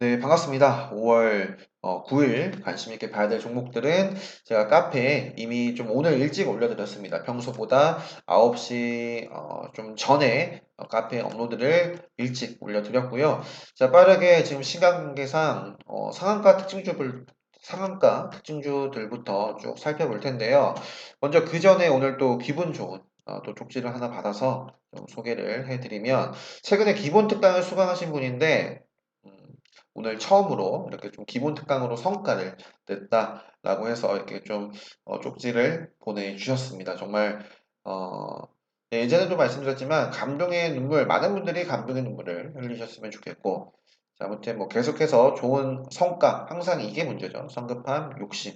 네, 반갑습니다. 5월 9일 관심 있게 봐야 될 종목들은 제가 카페에 이미 좀 오늘 일찍 올려드렸습니다. 평소보다 9시 어, 좀 전에 어, 카페 업로드를 일찍 올려드렸고요. 자, 빠르게 지금 시간 관계상 어, 상한가 특징주들 상한가 특징주들부터 쭉 살펴볼 텐데요. 먼저 그 전에 오늘 또 기분 좋은 어, 또 쪽지를 하나 받아서 좀 소개를 해드리면 최근에 기본 특강을 수강하신 분인데 음, 오늘 처음으로 이렇게 좀 기본 특강으로 성과를 냈다라고 해서 이렇게 좀 어, 쪽지를 보내주셨습니다. 정말 어, 네, 예전에도 말씀드렸지만 감동의 눈물 많은 분들이 감동의 눈물을 흘리셨으면 좋겠고 자, 아무튼 뭐 계속해서 좋은 성과 항상 이게 문제죠. 성급함, 욕심.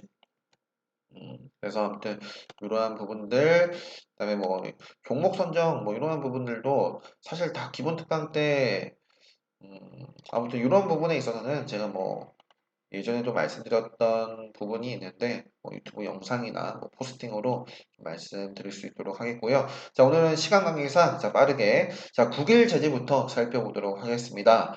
음, 그래서 아무튼 이러한 부분들 그다음에 뭐 종목 선정 뭐 이러한 부분들도 사실 다 기본 특강 때 음, 아무튼 이런 부분에 있어서는 제가 뭐 예전에도 말씀드렸던 부분이 있는데 뭐 유튜브 영상이나 뭐 포스팅으로 말씀드릴 수 있도록 하겠고요. 자 오늘은 시간 관계상 자 빠르게 자 국일 제지부터 살펴보도록 하겠습니다.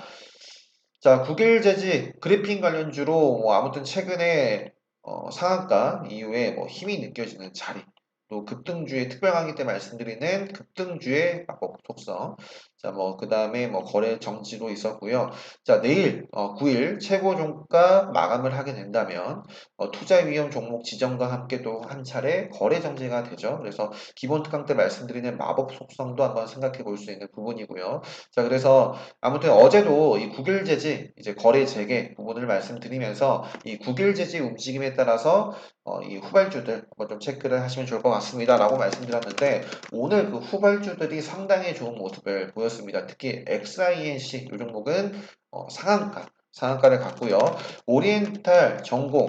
자 국일 제지 그래핑 관련주로 뭐 아무튼 최근에 어, 상한가 이후에 뭐 힘이 느껴지는 자리 또 급등주의 특별 강의 때 말씀드리는 급등주의 마법 속성 자, 뭐, 그 다음에 뭐, 거래 정지도 있었고요. 자, 내일, 어, 9일 최고 종가 마감을 하게 된다면, 어, 투자 위험 종목 지정과 함께 또 한 차례 거래 정지가 되죠. 그래서 기본 특강 때 말씀드리는 마법 속성도 한번 생각해 볼 수 있는 부분이고요. 자, 그래서 아무튼 어제도 이 국일 제지, 이제 거래 재개 부분을 말씀드리면서 이 국일 제지 움직임에 따라서 어, 이 후발주들 한번 좀 체크를 하시면 좋을 것 같습니다. 라고 말씀드렸는데, 오늘 그 후발주들이 상당히 좋은 모습을 보였습니다. 특히 XINC 이 종목은 어, 상한가, 상한가를 갖고요. 오리엔탈 전공,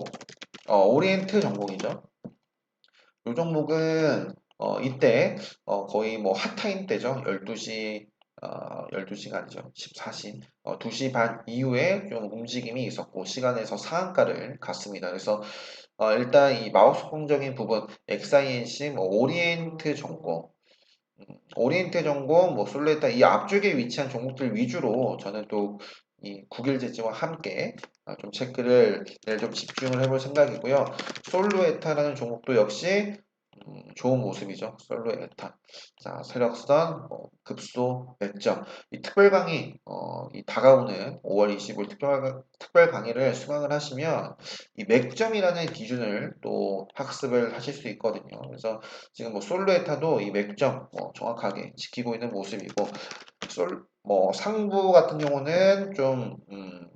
어, 오리엔트 전공이죠. 이 종목은 어, 이때 어, 거의 뭐 핫타임 때죠. 12시 어, 12시가 아니죠. 14시. 어, 2시 반 이후에 좀 움직임이 있었고 시간에서 상한가를 갔습니다. 그래서 어, 일단 이 마법소공적인 부분 XINC 뭐 오리엔트 전공 음, 오리엔트 전공, 뭐 솔레타 이 앞쪽에 위치한 종목들 위주로 저는 또이 국일 제지와 함께 아, 좀 체크를 네, 좀 집중을 해볼 생각이고요. 솔로에타라는 종목도 역시 음, 좋은 모습이죠. 솔로에타. 자, 세력선, 뭐, 급소, 맥점. 이 특별 강의, 어, 이 다가오는 5월 25일 특별, 특별 강의를 수강을 하시면 이 맥점이라는 기준을 또 학습을 하실 수 있거든요. 그래서 지금 뭐 솔로 에타도 이 맥점 뭐 정확하게 지키고 있는 모습이고, 솔, 뭐 상부 같은 경우는 좀, 음,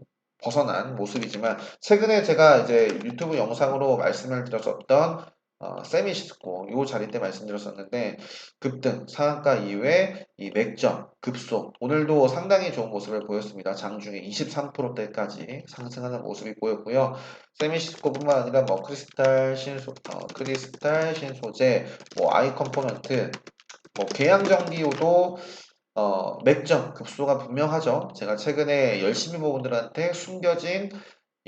벗어난 모습이지만 최근에 제가 이제 유튜브 영상으로 말씀을 드렸었던 어, 세미시스코 요 자리 때 말씀드렸었는데 급등 상한가 이후에 이 맥점 급속 오늘도 상당히 좋은 모습을 보였습니다. 장중에 23%대까지 상승하는 모습이 보였고요. 세미시스코뿐만 아니라 뭐 크리스탈 신소 어, 크리스탈 신소재 뭐 아이 컴포넌트 뭐 계양전기요도 어, 맥점 급소가 분명하죠. 제가 최근에 열심히 본 분들한테 숨겨진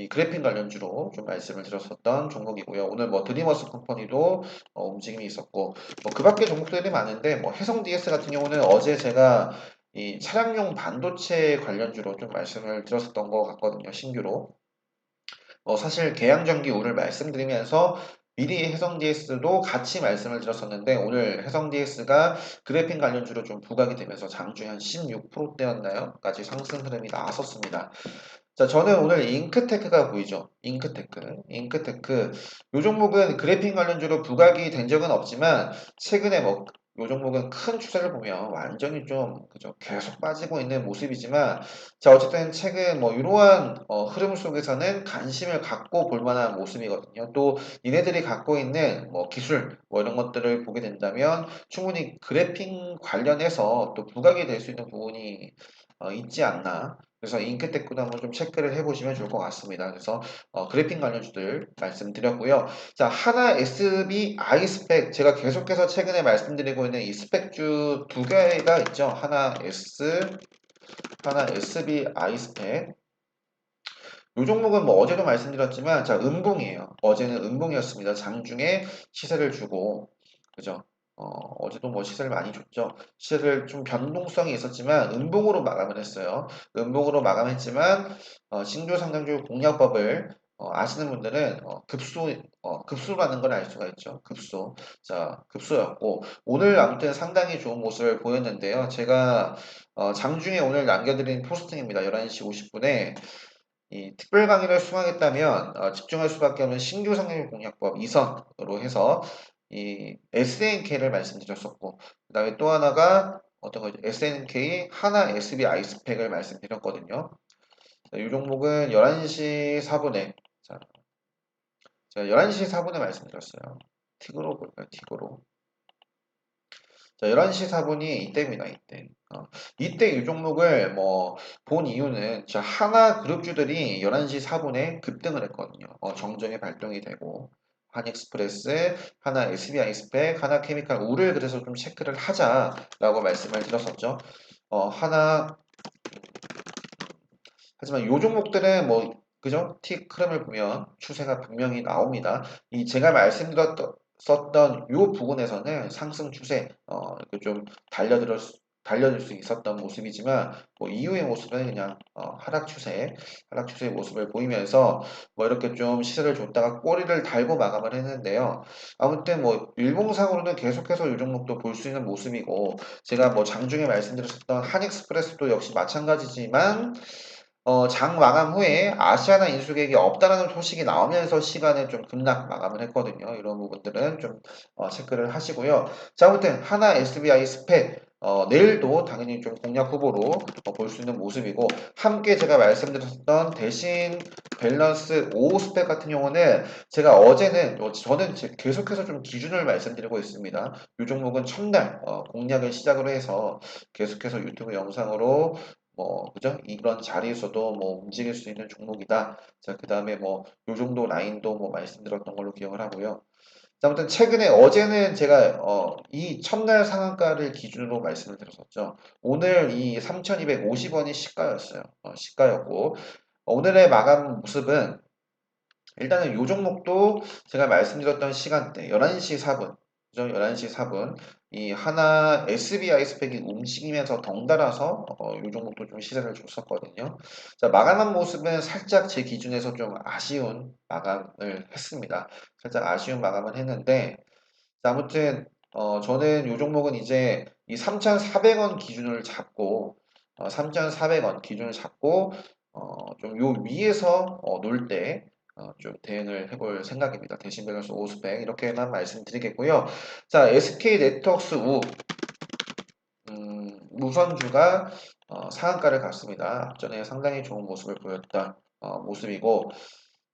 이 그래픽 관련주로 좀 말씀을 드렸었던 종목이고요. 오늘 뭐 드리머스 컴퍼니도 어, 움직임이 있었고 뭐 그 밖에 종목들이 많은데 뭐 해성 DS 같은 경우는 어제 제가 이 차량용 반도체 관련주로 좀 말씀을 드렸었던 것 같거든요. 신규로. 어, 사실 계양전기 우를 말씀드리면서 미리 해성 DS도 같이 말씀을 드렸었는데 오늘 해성 DS가 그래픽 관련주로 좀 부각이 되면서 장중에 한 16%대였나요? 까지 상승 흐름이 나왔었습니다. 자, 저는 오늘 잉크테크가 보이죠. 잉크테크. 잉크테크. 요 종목은 그래픽 관련주로 부각이 된 적은 없지만 최근에 뭐 요 종목은 큰 추세를 보면 완전히 좀 그죠 계속 빠지고 있는 모습이지만 자 어쨌든 최근 뭐 이러한 어, 흐름 속에서는 관심을 갖고 볼 만한 모습이거든요. 또 얘네들이 갖고 있는 뭐 기술 뭐 이런 것들을 보게 된다면 충분히 그래픽 관련해서 또 부각이 될 수 있는 부분이 어, 있지 않나 그래서 잉크테크도 한번 좀 체크를 해보시면 좋을 것 같습니다. 그래서 어, 그래픽 관련주들 말씀드렸고요. 자, 하나 SB 아이스펙 제가 계속해서 최근에 말씀드리고 있는 이 스펙주 두 개가 있죠. 하나 S, 하나 SB 아이스펙. 이 종목은 뭐 어제도 말씀드렸지만 자, 음봉이에요. 어제는 음봉이었습니다. 장중에 시세를 주고 그죠? 어, 어제도 뭐 시세를 많이 줬죠. 시세를 좀 변동성이 있었지만 음봉으로 마감을 했어요. 음봉으로 마감했지만 어, 신규 상장주 공략법을 어, 아시는 분들은 어, 급소 어, 급소라는 걸 알 수가 있죠. 급소. 자, 급소였고 오늘 아무튼 상당히 좋은 모습을 보였는데요. 제가 어, 장중에 오늘 남겨드린 포스팅입니다. 11시 50분에 이 특별 강의를 수강했다면 어, 집중할 수밖에 없는 신규 상장주 공략법 2선으로 해서 이 SNK를 말씀드렸었고 그 다음에 또 하나가 어떤 거죠? SNK 하나 SB 아이스팩을 말씀드렸거든요. 자, 이 종목은 11시 4분에 자, 자 11시 4분에 말씀드렸어요. 틱으로 볼까요? 틱으로. 자, 11시 4분이 이때입니다, 이때. 어, 이때 이 종목을 뭐 본 이유는 자, 하나 그룹주들이 11시 4분에 급등을 했거든요. 어, 정정이 발동이 되고 한익스프레스, 하나 SBI 스펙, 하나 케미칼 우를 그래서 좀 체크를 하자라고 말씀을 드렸었죠. 어, 하나 하지만 요 종목들은 뭐 그죠? 틱 흐름을 보면 추세가 분명히 나옵니다. 이 제가 말씀드렸던 썼던 요 부분에서는 상승 추세 어, 좀 달려들 수, 달려들 수 있었던 모습이지만 뭐 이후의 모습은 그냥 어, 하락 추세, 하락 추세의 모습을 보이면서 뭐 이렇게 좀 시세를 줬다가 꼬리를 달고 마감을 했는데요. 아무튼 뭐 일봉상으로는 계속해서 이 종목도 볼 수 있는 모습이고 제가 뭐 장중에 말씀드렸었던 한익스프레스도 역시 마찬가지지만 어, 장 마감 후에 아시아나 인수계획이 없다라는 소식이 나오면서 시간을 좀 급락 마감을 했거든요. 이런 부분들은 좀 어, 체크를 하시고요. 자, 아무튼 하나 SBI 스펙 어, 내일도 당연히 좀 공략 후보로 어, 볼수 있는 모습이고 함께 제가 말씀드렸던 대신 밸런스 5 스펙 같은 경우는 제가 어제는 어, 저는 계속해서 좀 기준을 말씀드리고 있습니다. 이 종목은 첫날 어, 공략을 시작으로 해서 계속해서 유튜브 영상으로 뭐 그죠? 이런 자리에서도 뭐 움직일 수 있는 종목이다. 자, 그다음에 뭐 요 정도 라인도 뭐 말씀드렸던 걸로 기억을 하고요. 자, 아무튼 최근에 어제는 제가 어, 이 첫날 상한가를 기준으로 말씀을 드렸었죠. 오늘 이 3,250원이 시가였어요. 어, 시가였고 오늘의 마감 모습은 일단은 요 종목도 제가 말씀드렸던 시간대 11시 4분 그죠? 11시 4분 이 하나 SBI 스펙이 움직이면서 덩달아서 어, 이 종목도 좀 시세를 줬었거든요. 자 마감한 모습은 살짝 제 기준에서 좀 아쉬운 마감을 했습니다. 살짝 아쉬운 마감을 했는데 자, 아무튼 어, 저는 이 종목은 이제 이 3,400원 기준을 잡고 어, 3,400원 기준을 잡고 어, 좀 요 위에서 어, 놀때 어, 좀 대응을 해볼 생각입니다. 대신 밸런스 오스펙 이렇게만 말씀드리겠고요. 자, SK 네트워크스 우 음, 무선주가 어, 상한가를 갔습니다. 앞전에 상당히 좋은 모습을 보였던 어, 모습이고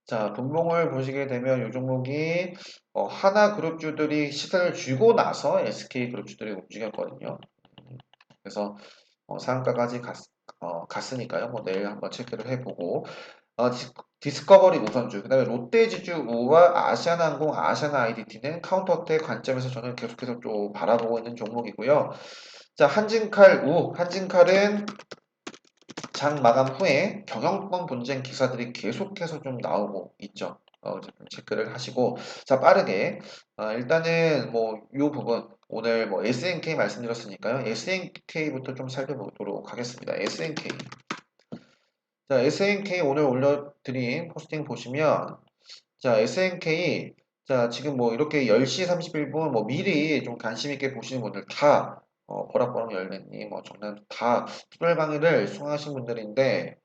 자, 분봉을 보시게 되면 이 종목이 어, 하나 그룹주들이 시세를 주고 나서 SK 그룹주들이 움직였거든요. 그래서 어, 상한가까지 갔, 어, 갔으니까요. 뭐 내일 한번 체크를 해보고 어, 디스커버리 우선주, 그 다음에 롯데지주 우와 아시아나항공, 아시아나 IDT는 카운터어택 관점에서 저는 계속해서 좀 바라보고 있는 종목이고요. 자, 한진칼 우, 한진칼은 장 마감 후에 경영권 분쟁 기사들이 계속해서 좀 나오고 있죠. 어, 좀 체크를 하시고 자 빠르게 어, 일단은 뭐 이 부분 오늘 뭐 SNK 말씀드렸으니까요. SNK부터 좀 살펴보도록 하겠습니다. SNK 자, SNK 오늘 올려드린 포스팅 보시면, 자, SNK, 자, 지금 뭐 이렇게 10시 31분, 뭐 미리 좀 관심있게 보시는 분들 다, 어, 보라보랑 열매님, 뭐 정말 다 특별 강의를 수강하신 분들인데,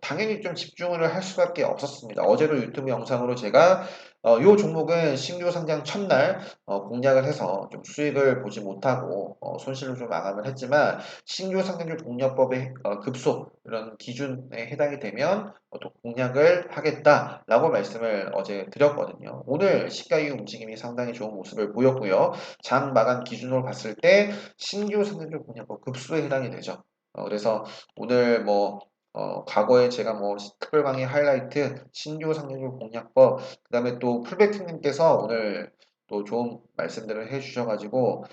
당연히 좀 집중을 할 수밖에 없었습니다. 어제도 유튜브 영상으로 제가 어, 요 종목은 신규 상장 첫날 어, 공략을 해서 좀 수익을 보지 못하고 어, 손실을 좀 마감을 했지만 신규 상장주 공략법의 어, 급소 이런 기준에 해당이 되면 어, 또 공략을 하겠다라고 말씀을 어제 드렸거든요. 오늘 시가의 움직임이 상당히 좋은 모습을 보였고요. 장 마감 기준으로 봤을 때 신규 상장주 공략법 급소에 해당이 되죠. 어, 그래서 오늘 뭐 어, 과거에 제가 뭐 특별 강의 하이라이트, 신규 상륙 공략법, 그 다음에 또 풀백팀님께서 오늘 또 좋은 말씀들을 해주셔가지고,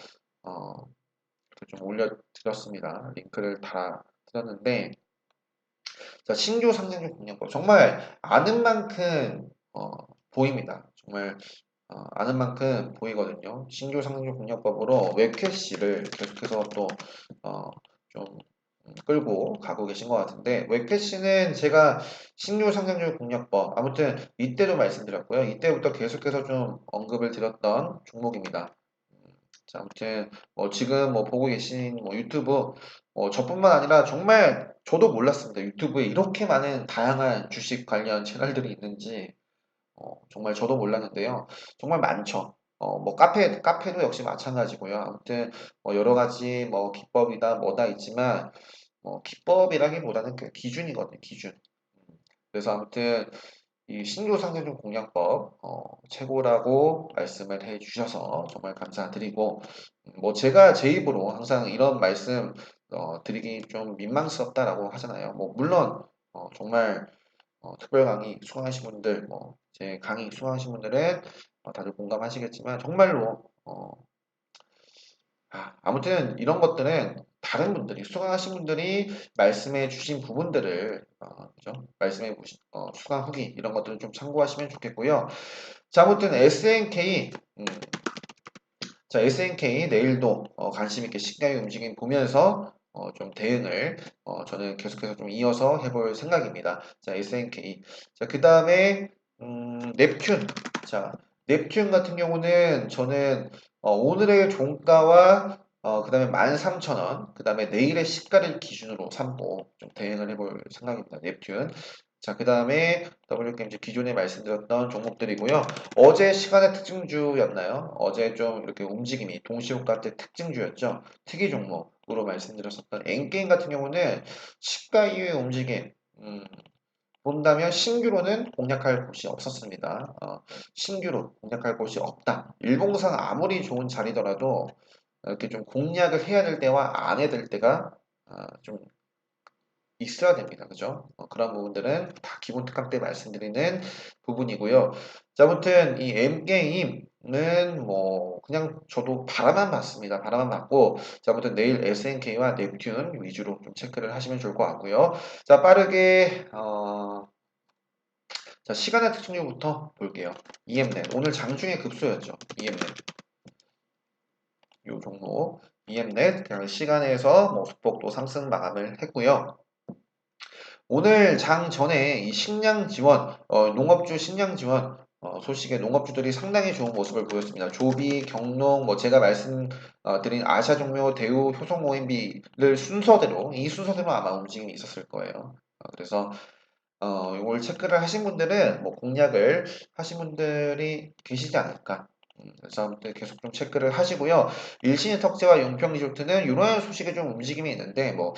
어, 좀 올려드렸습니다. 링크를 달아드렸는데, 자, 신규 상륙 공략법. 정말 아는 만큼, 어, 보입니다. 정말, 어, 아는 만큼 보이거든요. 신규 상승 공략법으로 웹캐시를 계속해서 또, 어, 좀 음, 끌고 가고 계신 것 같은데, 웹캐시는 제가 신규 상승률 공략법, 아무튼 이때도 말씀드렸고요. 이때부터 계속해서 좀 언급을 드렸던 종목입니다. 음, 자, 아무튼 뭐 지금 뭐 보고 계신 뭐 유튜브 어, 저뿐만 아니라 정말 저도 몰랐습니다. 유튜브에 이렇게 많은 다양한 주식 관련 채널들이 있는지 어, 정말 저도 몰랐는데요. 정말 많죠. 어, 뭐 카페 카페도 역시 마찬가지고요. 아무튼 뭐 여러 가지 뭐 기법이다 뭐다 있지만 뭐 기법이라기보다는 그 기준이거든요. 기준. 그래서 아무튼 이 신규 상승 공략법 어, 최고라고 말씀을 해 주셔서 정말 감사드리고 음, 뭐 제가 제 입으로 항상 이런 말씀 어, 드리기 좀 민망스럽다라고 하잖아요. 뭐 물론 어, 정말 어, 특별 강의 수강하신 분들, 뭐 제 강의 수강하신 분들은 어, 다들 공감하시겠지만 정말로 어, 아, 아무튼 이런 것들은 다른 분들이 수강하신 분들이 말씀해 주신 부분들을 어, 그죠? 말씀해 보신 어, 수강 후기 이런 것들은 좀 참고하시면 좋겠고요. 자, 아무튼 SNK 음, 자 SNK 내일도 어, 관심 있게 시가의 움직임 보면서 어, 좀 대응을 어, 저는 계속해서 좀 이어서 해볼 생각입니다. 자 SNK 자그 다음에 음, 넵튠 자 넵튠 같은 경우는 저는 어, 오늘의 종가와 어, 그 다음에 13,000원, 그 다음에 내일의 시가를 기준으로 삼고 좀 대응을 해볼 생각입니다. 넵튠. 자, 그 다음에 WKMG 기존에 말씀드렸던 종목들이고요. 어제 시간의 특징주였나요? 어제 좀 이렇게 움직임이 동시효과 때 특징주였죠. 특이 종목으로 말씀드렸었던 엔게임 같은 경우는 시가 이후의 움직임, 음, 본다면 신규로는 공략할 곳이 없었습니다. 어, 신규로 공략할 곳이 없다. 일봉상 아무리 좋은 자리더라도 이렇게 좀 공략을 해야 될 때와 안 해야 될 때가 어, 좀 있어야 됩니다. 그죠? 어, 그런 부분들은 다 기본 특강 때 말씀드리는 부분이고요. 자, 아무튼 이 M게임은 뭐 그냥 저도 바라만 봤습니다. 바라만 봤고 자, 아무튼 내일 SNK와 넵튠 위주로 좀 체크를 하시면 좋을 것 같고요. 자, 빠르게 어... 자, 시간의 특징률부터 볼게요. EMNet. 오늘 장중에 급소였죠. EMNet. 요 종목. EMNet. 그냥 시간에서 뭐 수폭도 상승 마감을 했고요. 오늘 장 전에 이 식량 지원, 어, 농업주 식량 지원 어, 소식에 농업주들이 상당히 좋은 모습을 보였습니다. 조비, 경농, 뭐 제가 말씀드린 아시아 종묘, 대우, 효성 OMB를 순서대로 이 순서대로 아마 움직임이 있었을 거예요. 어, 그래서 어, 이걸 체크를 하신 분들은 뭐 공략을 하신 분들이 계시지 않을까. 음, 그래서 아무튼 계속 좀 체크를 하시고요. 일신의 턱재와 용평 리조트는 이런 소식에 좀 움직임이 있는데 뭐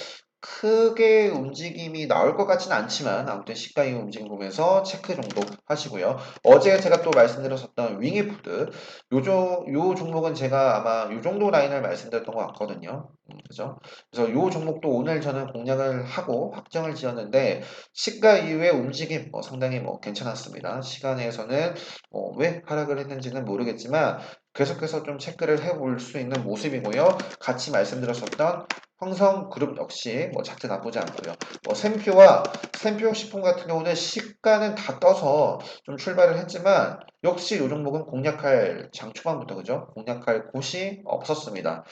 크게 움직임이 나올 것 같지는 않지만 아무튼 시가 이 움직임 보면서 체크 정도 하시고요. 어제 제가 또 말씀드렸었던 윙이푸드 요조, 요 종목은 제가 아마 요 정도 라인을 말씀드렸던 것 같거든요. 음, 그죠? 그래서 요 종목도 오늘 저는 공략을 하고 확정을 지었는데 시가 이후의 움직임 뭐 상당히 뭐 괜찮았습니다. 시간에서는 뭐 왜 하락을 했는지는 모르겠지만 계속해서 좀 체크를 해볼 수 있는 모습이고요. 같이 말씀드렸었던 황성그룹 역시 뭐 자체 나쁘지 않고요. 뭐 샘표와 샘표 식품 같은 경우는 시가는 다 떠서 좀 출발을 했지만 역시 이 종목은 공략할 장 초반부터 그죠? 공략할 곳이 없었습니다.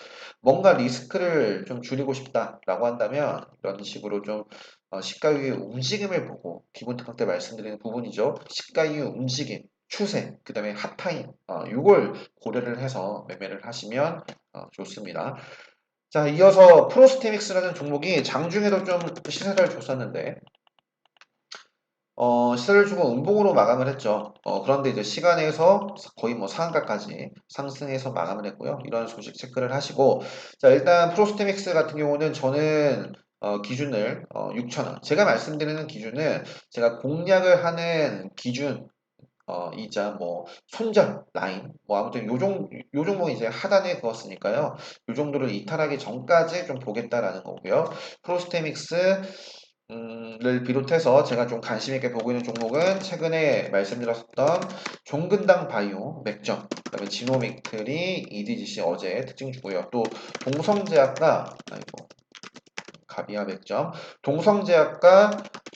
뭔가 리스크를 좀 줄이고 싶다라고 한다면 이런 식으로 좀 어, 시가 위의 움직임을 보고 기본 특강 때 말씀드리는 부분이죠. 시가 위의 움직임 추세, 그 다음에 핫타임, 어, 이걸 고려를 해서 매매를 하시면 어, 좋습니다. 자, 이어서 프로스테믹스라는 종목이 장중에도 좀 시세를 줬었는데, 어, 시세를 주고 음봉으로 마감을 했죠. 어, 그런데 이제 시간에서 거의 뭐 상한가까지 상승해서 마감을 했고요. 이런 소식 체크를 하시고, 자, 일단 프로스테믹스 같은 경우는 저는 어, 기준을 어, 6,000원. 제가 말씀드리는 기준은 제가 공략을 하는 기준 어, 이자, 뭐, 손절, 라인, 뭐, 아무튼 요 종, 요 종목이 이제 하단에 그었으니까요. 요 정도를 이탈하기 전까지 좀 보겠다라는 거고요. 프로스테믹스, 음, 를 비롯해서 제가 좀 관심 있게 보고 있는 종목은 최근에 말씀드렸던 종근당 바이오, 맥점, 그 다음에 지노믹트리, EDGC 어제 특징 주고요. 또 동성제약과, 아이고, 가비아 맥점, 동성제약과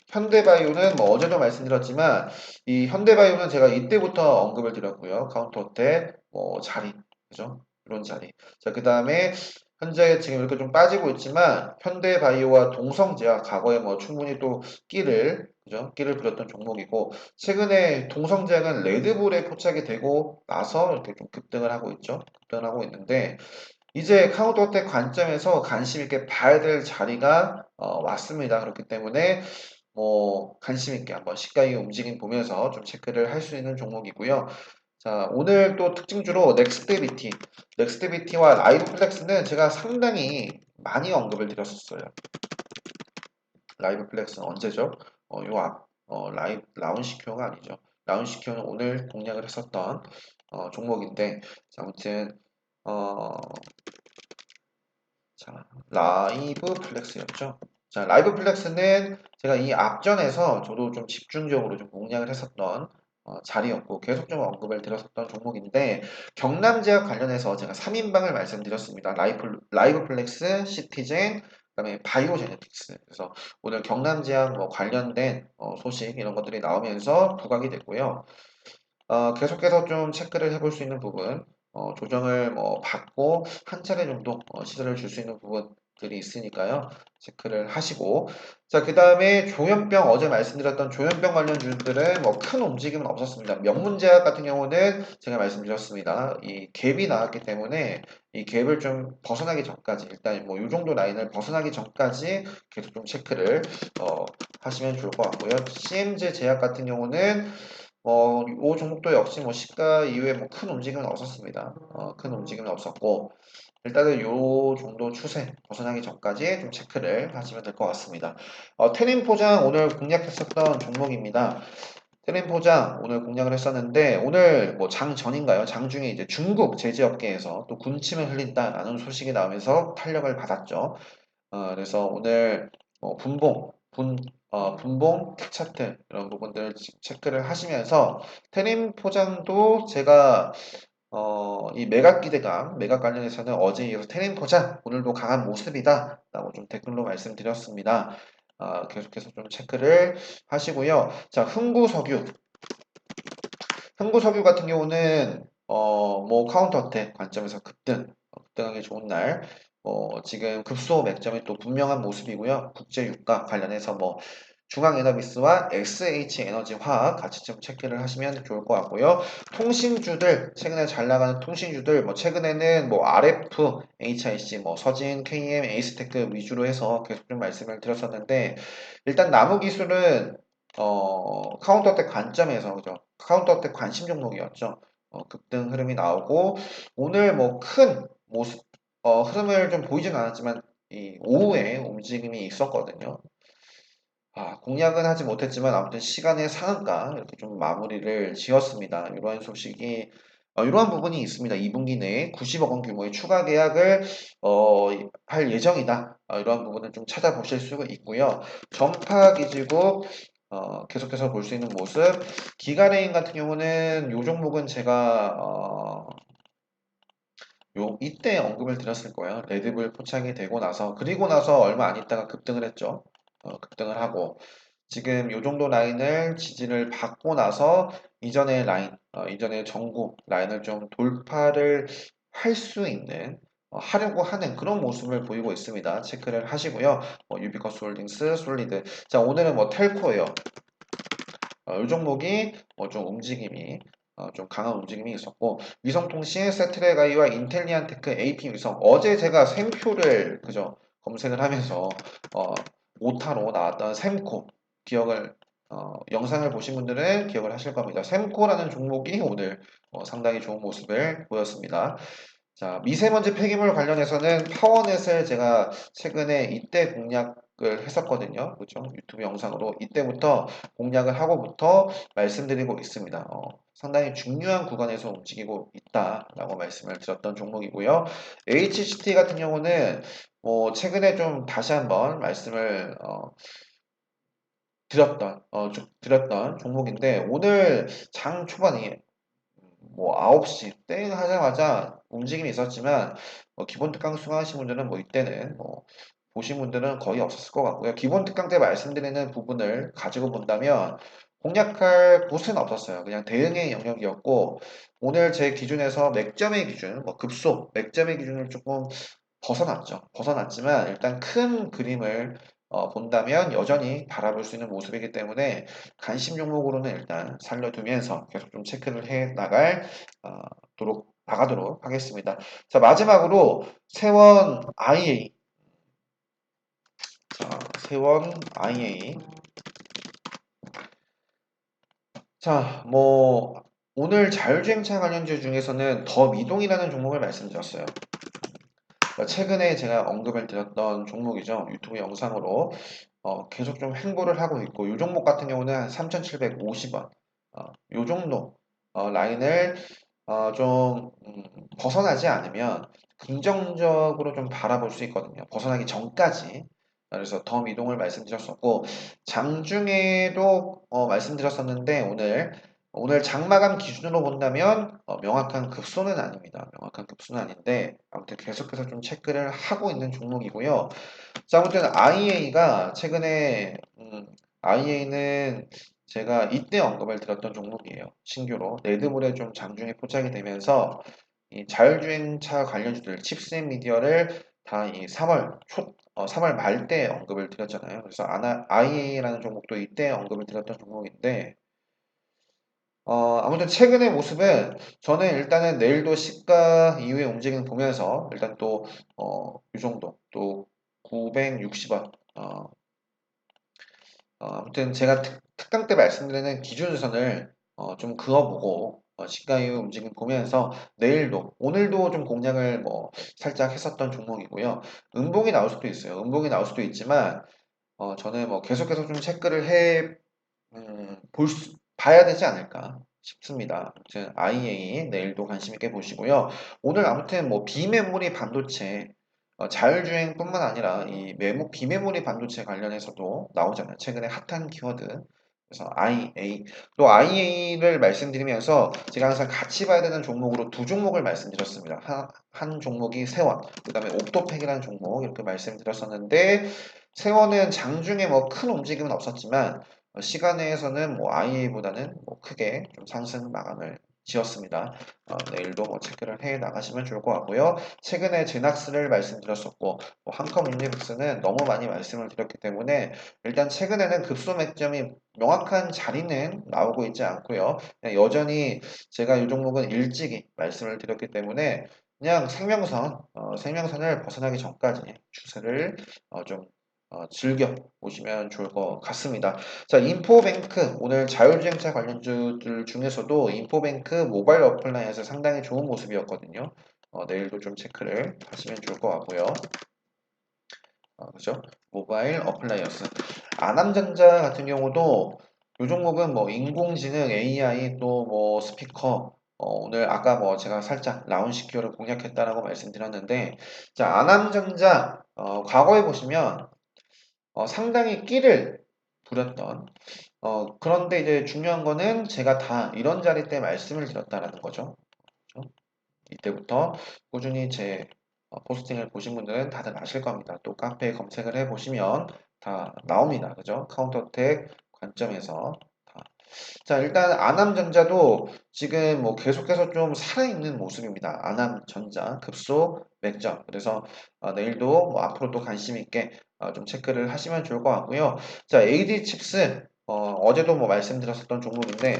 현대바이오는 뭐 어제도 말씀드렸지만 이 현대바이오는 제가 이때부터 언급을 드렸고요. 카운터 어택, 뭐 자리, 그죠? 이런 자리. 자, 그 다음에 현재 지금 이렇게 좀 빠지고 있지만 현대바이오와 동성제약 과거에 뭐 충분히 또 끼를 그죠? 끼를 부렸던 종목이고 최근에 동성제약은 레드불에 포착이 되고 나서 이렇게 좀 급등을 하고 있죠. 급등을 하고 있는데 이제 카운터어택 관점에서 관심 있게 봐야 될 자리가 어, 왔습니다. 그렇기 때문에 뭐 관심 있게 한번 시가의 움직임 보면서 좀 체크를 할 수 있는 종목이고요. 자, 오늘 또 특징주로 넥스트비티, 넥스트비티와 라이브 플렉스는 제가 상당히 많이 언급을 드렸었어요. 라이브 플렉스는 언제죠? 어, 요 앞, 어, 라이브, 라운시큐어가 아니죠. 라운시큐어는 오늘 공략을 했었던 어, 종목인데, 자, 아무튼, 어, 자, 라이브 플렉스였죠. 자, 라이브 플렉스는 제가 이 앞전에서 저도 좀 집중적으로 좀 공략을 했었던 어, 자리였고 계속 좀 언급을 드렸었던 종목인데 경남제약 관련해서 제가 3인방을 말씀드렸습니다. 라이브, 라이브 플렉스, 시티젠, 그다음에 바이오제네틱스. 그래서 오늘 경남제약 뭐 관련된 어, 소식 이런 것들이 나오면서 부각이 됐고요. 어, 계속해서 좀 체크를 해볼 수 있는 부분, 어, 조정을 뭐 받고 한 차례 정도 어, 시도를 줄수 있는 부분들이 있으니까요. 체크를 하시고 자, 그 다음에 조현병 어제 말씀드렸던 조현병 관련 주들은 뭐 큰 움직임은 없었습니다. 명문제약 같은 경우는 제가 말씀드렸습니다. 이 갭이 나왔기 때문에 이 갭을 좀 벗어나기 전까지 일단 뭐 이 정도 라인을 벗어나기 전까지 계속 좀 체크를 어, 하시면 좋을 것 같고요. CM제 제약 같은 경우는 어, 이 종목도 역시 뭐 시가 이후에 뭐 큰 움직임은 없었습니다. 어, 큰 움직임은 없었고 일단은 요 정도 추세 벗어나기 전까지 좀 체크를 하시면 될 것 같습니다. 어, 테린 포장 오늘 공략했었던 종목입니다. 테린 포장 오늘 공략을 했었는데 오늘 뭐 장 전인가요? 장 중에 이제 중국 제지업계에서 또 군침을 흘린다라는 소식이 나오면서 탄력을 받았죠. 어, 그래서 오늘 뭐 분봉, 분, 어, 분봉, 차트 이런 부분들 체크를 하시면서 테린 포장도 제가 어, 이 매각 기대감, 매각 관련해서는 어제 이어서 테린 포장 오늘도 강한 모습이다 라고 좀 댓글로 말씀드렸습니다. 어, 계속해서 좀 체크를 하시고요. 자, 흥구석유. 흥구석유 같은 경우는 어, 뭐 카운터 어택 관점에서 급등, 어, 급등하기 좋은 날. 어, 지금 급소 맥점이 또 분명한 모습이고요. 국제 유가 관련해서 뭐 중앙에너비스와 SH에너지화학 같이 좀 체크를 하시면 좋을 것 같고요. 통신주들 최근에 잘 나가는 통신주들 뭐 최근에는 뭐 RF, HIC, 뭐 서진, KM, 에이스테크 위주로 해서 계속 좀 말씀을 드렸었는데 일단 나무 기술은 어, 카운터텍 관점에서 그죠? 카운터텍 관심 종목이었죠. 어, 급등 흐름이 나오고 오늘 뭐큰 모습 어, 흐름을 좀 보이진 않았지만 이 오후에 움직임이 있었거든요. 아, 공략은 하지 못했지만 아무튼 시간의 상한가 이렇게 좀 마무리를 지었습니다. 이러한 소식이 어, 이러한 부분이 있습니다. 2분기 내에 90억 원 규모의 추가 계약을 어, 할 예정이다. 어, 이러한 부분을 좀 찾아보실 수가 있고요. 전파 기지국 어, 계속해서 볼 수 있는 모습. 기가레인 같은 경우는 이 종목은 제가 어, 요 이때 언급을 드렸을 거예요. 레드불 포착이 되고 나서 그리고 나서 얼마 안 있다가 급등을 했죠. 어, 급등을 하고 지금 이 정도 라인을 지지를 받고 나서 이전의 라인, 어, 이전의 전구 라인을 좀 돌파를 할 수 있는 어, 하려고 하는 그런 모습을 보이고 있습니다. 체크를 하시고요. 뭐 유비커스 홀딩스, 솔리드. 자 오늘은 뭐 텔코예요. 어, 이 종목이 뭐좀 움직임이 어, 좀 강한 움직임이 있었고 위성통신, 세트레가이와 인텔리안테크, AP 위성 어제 제가 샘표를 그죠 검색을 하면서 어, 오타로 나왔던 샘코 기억을 어, 영상을 보신 분들은 기억을 하실 겁니다. 샘코라는 종목이 오늘 어, 상당히 좋은 모습을 보였습니다. 자, 미세먼지 폐기물 관련해서는 파워넷을 제가 최근에 이때 공략을 했었거든요. 그죠? 유튜브 영상으로 이때부터 공략을 하고부터 말씀드리고 있습니다. 어, 상당히 중요한 구간에서 움직이고 있다라고 말씀을 드렸던 종목이고요. HCT 같은 경우는 뭐 최근에 좀 다시 한번 말씀을 어, 드렸던 어, 드렸던 종목인데 오늘 장 초반에 뭐 9시 땡 하자마자 움직임이 있었지만 뭐 기본 특강 수강하신 분들은 뭐 이때는 뭐 보신 분들은 거의 없었을 것 같고요. 기본 특강 때 말씀드리는 부분을 가지고 본다면 공략할 곳은 없었어요. 그냥 대응의 영역이었고 오늘 제 기준에서 맥점의 기준, 뭐 급소, 맥점의 기준을 조금 벗어났죠. 벗어났지만 일단 큰 그림을 어, 본다면 여전히 바라볼 수 있는 모습이기 때문에 관심 종목으로는 일단 살려두면서 계속 좀 체크를 해 나갈 어, 도록 나가도록 하겠습니다. 자 마지막으로 세원 IA 자 세원 IA 자 뭐 오늘 자율주행차 관련주 중에서는 더 미동이라는 종목을 말씀드렸어요. 그러니까 최근에 제가 언급을 드렸던 종목이죠. 유튜브 영상으로 어, 계속 좀 횡보를 하고 있고 이 종목 같은 경우는 한 3,750원 어, 이 정도 어, 라인을 어, 좀 음, 벗어나지 않으면 긍정적으로 좀 바라볼 수 있거든요. 벗어나기 전까지. 그래서 더 미동을 말씀드렸었고 장중에도 어, 말씀드렸었는데 오늘 오늘 장마감 기준으로 본다면 어, 명확한 급소는 아닙니다. 명확한 급소는 아닌데 아무튼 계속해서 좀 체크를 하고 있는 종목이고요. 자, 아무튼 IA가 최근에 음, IA는 제가 이때 언급을 드렸던 종목이에요. 신규로 레드불에 좀 장중에 포착이 되면서 이 자율주행차 관련주들 칩셋 미디어를 다 이 3월 초 어, 3월 말 때 언급을 드렸잖아요. 그래서 IA라는 종목도 이때 언급을 드렸던 종목인데 어, 아무튼 최근의 모습은 저는 일단은 내일도 시가 이후에 움직임 보면서 일단 또, 어, 이 정도, 또 960원, 어, 어, 아무튼 제가 특, 특강 때 말씀드리는 기준선을 어, 좀 그어보고 어, 시가 이후 움직임 보면서 내일도, 오늘도 좀 공략을 뭐 살짝 했었던 종목이고요. 음봉이 나올 수도 있어요. 음봉이 나올 수도 있지만, 어, 저는 뭐 계속해서 좀 체크를 해, 음, 볼 수, 봐야 되지 않을까 싶습니다. 아무튼 IA 내일도 관심 있게 보시고요. 오늘 아무튼 뭐 비메모리 반도체 어, 자율주행뿐만 아니라 이 메모 비메모리 반도체 관련해서도 나오잖아요. 최근에 핫한 키워드. 그래서 IA 또 IA를 말씀드리면서 제가 항상 같이 봐야 되는 종목으로 두 종목을 말씀드렸습니다. 한, 한 종목이 세원, 그 다음에 옵토팩이라는 종목 이렇게 말씀드렸었는데 세원은 장중에 뭐 큰 움직임은 없었지만 어, 시간에서는 뭐 IA보다는 뭐 크게 좀 상승 마감을 지었습니다. 어, 내일도 뭐 체크를 해 나가시면 좋을 것 같고요. 최근에 제낙스를 말씀드렸었고 뭐 한컴 유니브스는 너무 많이 말씀을 드렸기 때문에 일단 최근에는 급소 맥점이 명확한 자리는 나오고 있지 않고요. 여전히 제가 이 종목은 일찍이 말씀을 드렸기 때문에 그냥 생명선, 어, 생명선을 벗어나기 전까지 추세를 어, 좀 어, 즐겨 보시면 좋을 것 같습니다. 자, 인포뱅크 오늘 자율주행차 관련주들 중에서도 인포뱅크 모바일 어플 라인에서 상당히 좋은 모습이었거든요. 어, 내일도 좀 체크를 하시면 좋을 것 같고요. 어, 그죠? 모바일 어플라이언스. 아남전자 같은 경우도 이 종목은 뭐 인공지능, AI 또 뭐 스피커 어, 오늘 아까 뭐 제가 살짝 라운시큐어를 공략했다라고 말씀드렸는데 자 아남전자 어, 과거에 보시면 어, 상당히 끼를 부렸던 어, 그런데 이제 중요한 거는 제가 다 이런 자리 때 말씀을 드렸다라는 거죠. 그렇죠? 이때부터 꾸준히 제 어, 포스팅을 보신 분들은 다들 아실 겁니다. 또 카페에 검색을 해 보시면 다 나옵니다. 그죠? 카운터텍 관점에서 자, 일단 아남전자도 지금 뭐 계속해서 좀 살아있는 모습입니다. 아남전자 급소 맥점. 그래서 어, 내일도 뭐 앞으로 또 관심 있게 어, 좀 체크를 하시면 좋을 것 같고요. 자, AD 칩스 어, 제도뭐 말씀드렸었던 종목인데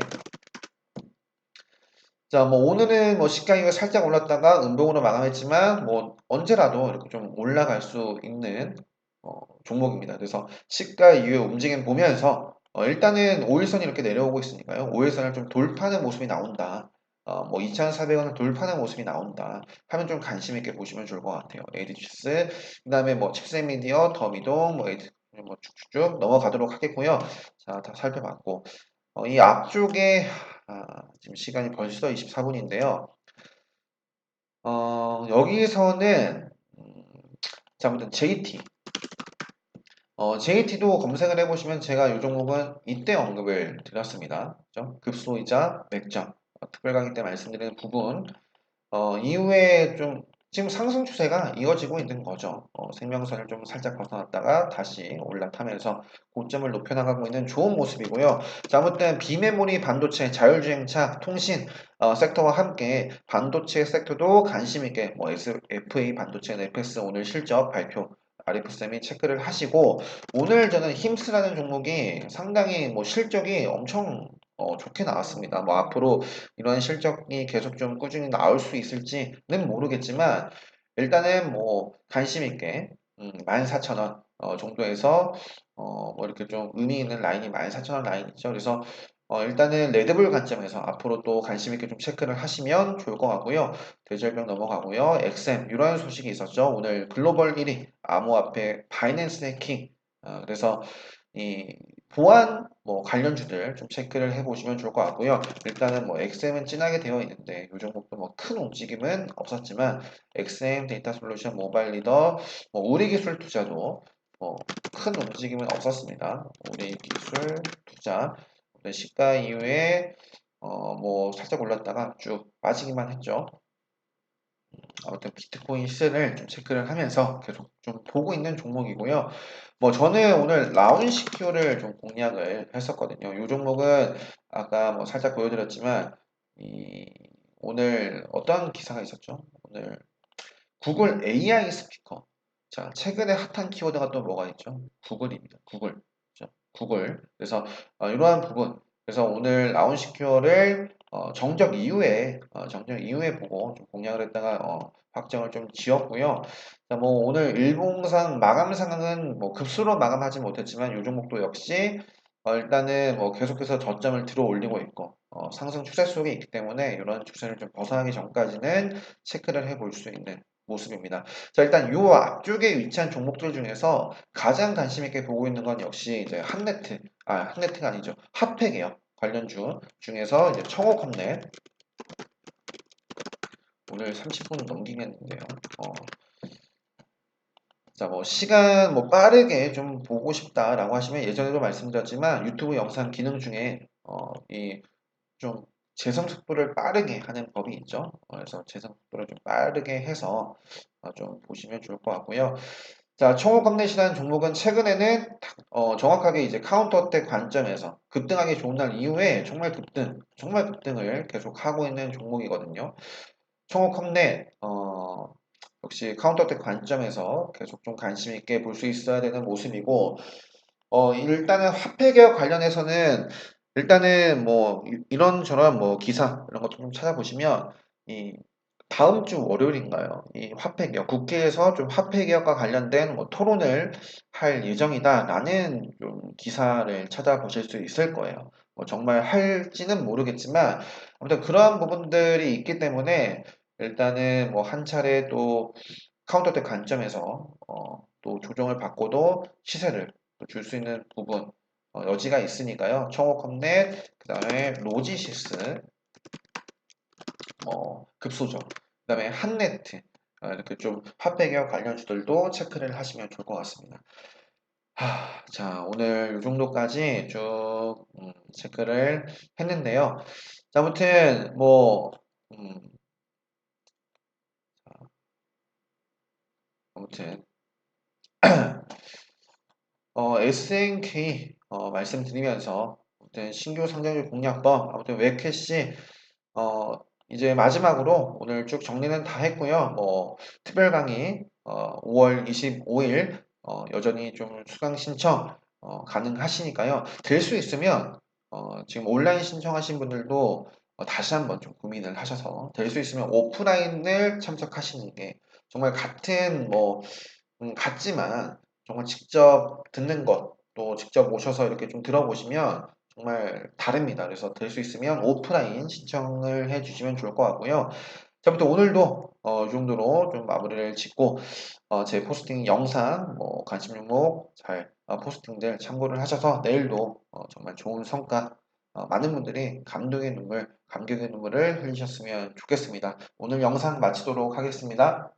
자, 뭐 오늘은 뭐 시가이가 살짝 올랐다가 음봉으로 마감했지만 뭐 언제라도 이렇게 좀 올라갈 수 있는 어, 종목입니다. 그래서 시가 이후에 움직임 보면서 어, 일단은 5일선이 이렇게 내려오고 있으니까요. 5일선을 좀 돌파하는 모습이 나온다. 어, 뭐 2,400원을 돌파하는 모습이 나온다. 하면 좀 관심 있게 보시면 좋을 것 같아요. 에이디치스, 그 다음에 뭐 칩셋 미디어, 더미동, 뭐 에이디, 뭐 쭉쭉쭉 넘어가도록 하겠고요. 자, 다 살펴봤고. 어, 이 앞쪽에, 아, 지금 시간이 벌써 24분인데요. 어, 여기서는, 음, 자, 아무튼 JT. 어, JT도 검색을 해보시면 제가 이 종목은 이때 언급을 드렸습니다. 그죠? 급소이자 맥점 어, 특별 강의 때 말씀드린 부분 어, 이후에 좀 지금 상승 추세가 이어지고 있는 거죠. 어, 생명선을 좀 살짝 벗어났다가 다시 올라타면서 고점을 높여나가고 있는 좋은 모습이고요. 자, 아무튼 비메모리 반도체, 자율주행차, 통신 어, 섹터와 함께 반도체 섹터도 관심 있게 뭐 FA 반도체, FS 오늘 실적 발표 RF쌤이 체크를 하시고 오늘 저는 힘스라는 종목이 상당히 뭐 실적이 엄청 어, 좋게 나왔습니다. 뭐 앞으로 이런 실적이 계속 좀 꾸준히 나올 수 있을지는 모르겠지만 일단은 뭐 관심 있게 음, 14,000원 어, 정도에서 어, 뭐 이렇게 좀 의미 있는 라인이 14,000원 라인이죠. 그래서 어, 일단은 레드불 관점에서 앞으로 또 관심 있게 좀 체크를 하시면 좋을 것 같고요. 대절병 넘어가고요. XM 이런 소식이 있었죠. 오늘 글로벌 1위 암호화폐 바이낸스 해킹 어, 그래서 이 보안 뭐 관련주들 좀 체크를 해보시면 좋을 것 같고요. 일단은 뭐 XM은 진하게 되어 있는데 이 종목도 뭐 큰 움직임은 없었지만 XM 데이터 솔루션 모바일 리더 뭐 우리 기술 투자도 뭐 큰 움직임은 없었습니다. 우리 기술 투자 네, 시가 이후에 어 뭐 살짝 올랐다가 쭉 빠지기만 했죠. 아무튼 비트코인 시세를 좀 체크를 하면서 계속 좀 보고 있는 종목이고요. 뭐 저는 오늘 라운시큐를 좀 공략을 했었거든요. 이 종목은 아까 뭐 살짝 보여드렸지만 이 오늘 어떤 기사가 있었죠? 오늘 구글 AI 스피커. 자, 최근에 핫한 키워드가 또 뭐가 있죠? 구글입니다. 구글. 구글. 그래서 어, 이러한 부분. 그래서 오늘 라운시큐어를 어, 정적 이후에 어, 정적 이후에 보고 좀 공략을 했다가 어, 확정을 좀 지었고요. 자, 뭐 오늘 일봉상 마감 상황은 뭐 급수로 마감하지 못했지만 이 종목도 역시 어, 일단은 뭐 계속해서 저점을 들어 올리고 있고 어, 상승 추세 속에 있기 때문에 이런 추세를 좀 벗어나기 전까지는 체크를 해볼 수 있는 모습입니다. 자 일단 이 앞쪽에 위치한 종목들 중에서 가장 관심 있게 보고 있는 건 역시 이제 한네트 아 한네트가 아니죠 핫팩이에요. 관련주 중에서 이제 청호컴넷 오늘 30분 넘기겠는데요. 어. 자, 뭐 시간 뭐 빠르게 좀 보고 싶다라고 하시면 예전에도 말씀드렸지만 유튜브 영상 기능 중에 어, 이 좀 재생 속도를 빠르게 하는 법이 있죠. 어, 그래서 재생 속도를 좀 빠르게 해서 어, 좀 보시면 좋을 것 같고요. 자, 총호검넷이라는 종목은 최근에는 어, 정확하게 이제 카운터 때 관점에서 급등하기 좋은 날 이후에 정말 급등, 정말 급등을 계속 하고 있는 종목이거든요. 총호컴넷 어, 역시 카운터 때 관점에서 계속 좀 관심 있게 볼 수 있어야 되는 모습이고 어, 일단은 화폐 개혁 관련해서는 일단은 뭐 이런저런 뭐 기사 이런 것도 좀 찾아보시면 이 다음 주 월요일인가요? 이 화폐 개혁, 국회에서 좀 화폐 개혁과 관련된 뭐 토론을 할 예정이다라는 좀 기사를 찾아보실 수 있을 거예요. 뭐 정말 할지는 모르겠지만 아무튼 그러한 부분들이 있기 때문에 일단은 뭐 한 차례 또 카운터대 관점에서 어, 또 조정을 받고도 시세를 줄 수 있는 부분 어, 여지가 있으니까요. 청호컴넷, 그 다음에 로지시스, 어, 급소죠. 그 다음에 한네트 어, 이렇게 좀 개혁 관련주들도 체크를 하시면 좋을 것 같습니다. 하, 자 오늘 이 정도까지 쭉 음, 체크를 했는데요. 자, 아무튼 뭐 음, 아무튼 어, SNK 어, 말씀드리면서 아무튼 신규 상장주 공략법 아무튼 웹캐시 어, 이제 마지막으로 오늘 쭉 정리는 다 했고요. 뭐 특별 강의 어, 5월 25일 어, 여전히 좀 수강 신청 어, 가능하시니까요. 될 수 있으면 어, 지금 온라인 신청하신 분들도 어, 다시 한번 좀 고민을 하셔서 될 수 있으면 오프라인을 참석하시는 게 정말 같은 뭐 음, 같지만 정말 직접 듣는 것, 또 직접 오셔서 이렇게 좀 들어보시면 정말 다릅니다. 그래서 될수 있으면 오프라인 신청을 해주시면 좋을 것 같고요. 자, 부터 오늘도 어, 이 정도로 좀 마무리를 짓고 어, 제 포스팅 영상, 뭐 관심 종목 잘 어, 포스팅들 참고를 하셔서 내일도 어, 정말 좋은 성과 어, 많은 분들이 감동의 눈물, 감격의 눈물을 흘리셨으면 좋겠습니다. 오늘 영상 마치도록 하겠습니다.